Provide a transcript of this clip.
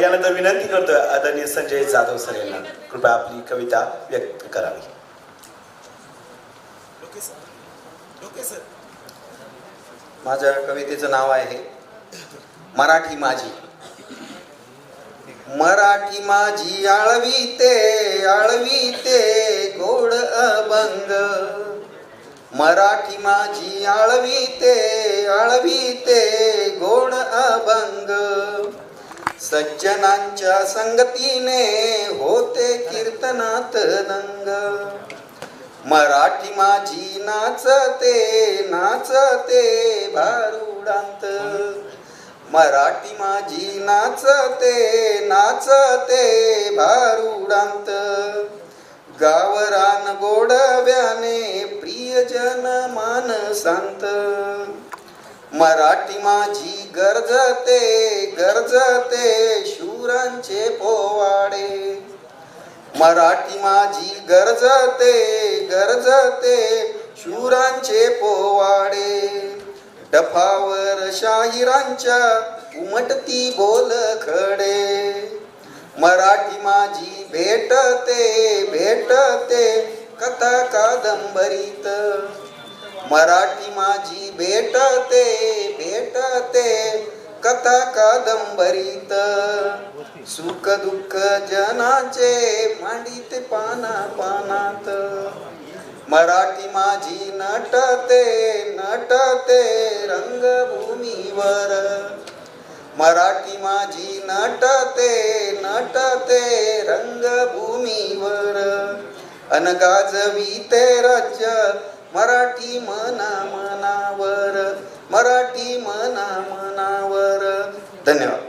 यानंतर विनंती करतोय आदरणीय संजय जाधव सर यांना. कृपया आपली कविता व्यक्त करावी. माझ्या कवितेचं नाव आहे मराठी माझी. मराठी माझी आळवी ते आळवी ते गोड अभंग. मराठी माझी आळवी ते आळवी ते सज्जनांच्या संगतीने होते कीर्तनात दंग मराठी माझी नाचते नाचते भारुडांत. मराठी माझी नाचते नाचते भारुडांत. गावरान गोडव्याने प्रियजन मानसांत. मराठी माझी गरजते गरजते शूरांचे पोवाडे. मराठी माझी गरजते गरजते शूरांचे पोवाडे. डफावर शाहिरांच्या उमटती बोल खडे. मराठी माझी भेटते भेटते कथा कादंबरीत. मराठी माझी भेटते भेटते कथा कादंबरीत. सुख दुःख जनाचे मांडीते पाना पानात. मराठी माझी नटते नटते रंगभूमीवर. मराठी माझी नटते नटते रंगभूमीवर. अनगाजवी ते राज्य मराठी मना मनावर मराठी मना मनावर. धन्यवाद.